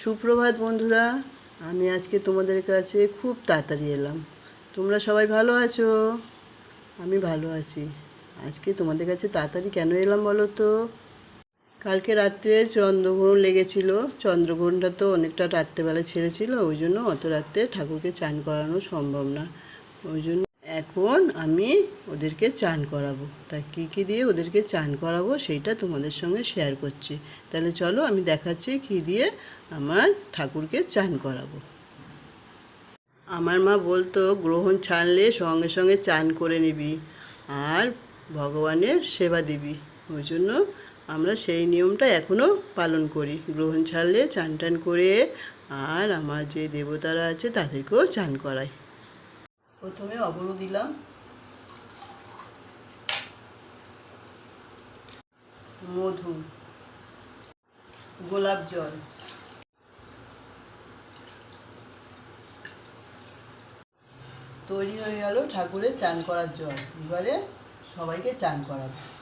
সুপ্রভাত বন্ধুরা, আমি আজকে তোমাদের কাছে খুব তাড়াতাড়ি এলাম। তোমরা সবাই ভালো আছো? আমি ভালো আছি। আজকে তোমাদের কাছে তাড়াতাড়ি কেন এলাম বলো তো? কালকে রাত্রে চন্দ্রগ্রহণ লেগেছিল। চন্দ্রগ্রহণটা তো অনেকটা রাত্রেবেলা ছেড়েছিল, ওই জন্য অত রাত্রে ঠাকুরকে চান করানো সম্ভব না। ওই জন্য এখন আমি ওদেরকে চান করাবো। তা কী কী দিয়ে ওদেরকে চান করাবো সেইটা তোমাদের সঙ্গে শেয়ার করছি। তাহলে চলো আমি দেখাচ্ছি কী দিয়ে আমার ঠাকুরকে চান করাবো। আমার মা বলতো, গ্রহণ ছাড়লে সঙ্গে সঙ্গে চান করে নিবি আর ভগবানের সেবা দিবি। ওই জন্য আমরা সেই নিয়মটা এখনও পালন করি। গ্রহণ ছাড়লে চান টান করে আর আমার যে দেবতারা আছে তাদেরকেও চান করাই। প্রথমে অবরু দিলাম। মধু, গোলাপ জল। তৈরি হয়ে গেল ঠাকুরের চান করার জল। এবারে সবাইকে চান করাবো।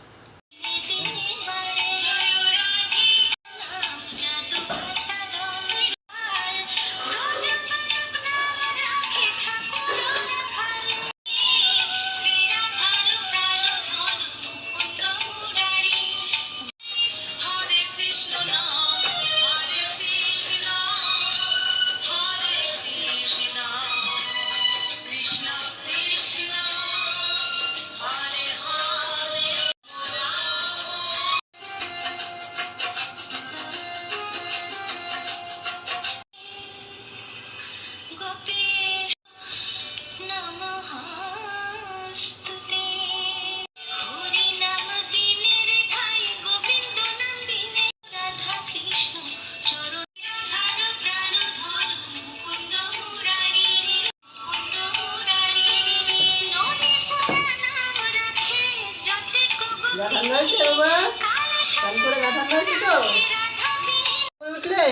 গাঠান হয়েছে বাবা? চান করে গাঠান হয়েছে তো? উঠলে?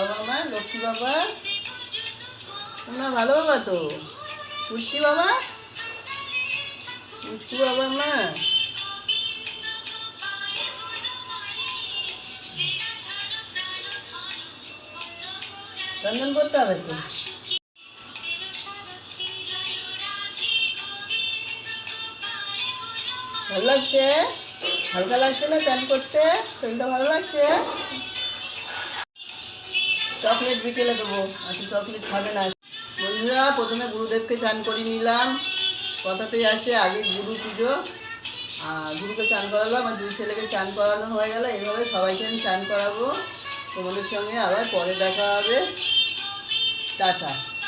বাবা মা, লক্ষ্মী বাবা। তোমরা ভালো বাবা তো। পুষ্টি বাবা? পুষ্টি বাবা মা। চন্দন করতে হবে তো? ভালো লাগছে? হালকা লাগছে না? চান করতে? শরীরটা ভালো লাগছে? চকলেট বিকেলে দেবো। একটু চকলেট খাবে না। বন্ধুরা, প্রথমে গুরুদেবকে চান করে নিলাম। কথাতেই আছে, আগে গুরু পুজো। আর গুরুকে চান করালাম আর দুই ছেলেকে চান করানো হয়ে গেল। এইভাবে সবাইকে আমি চান করাবো। তোমাদের সঙ্গে আবার পরে দেখা হবে। টাটা।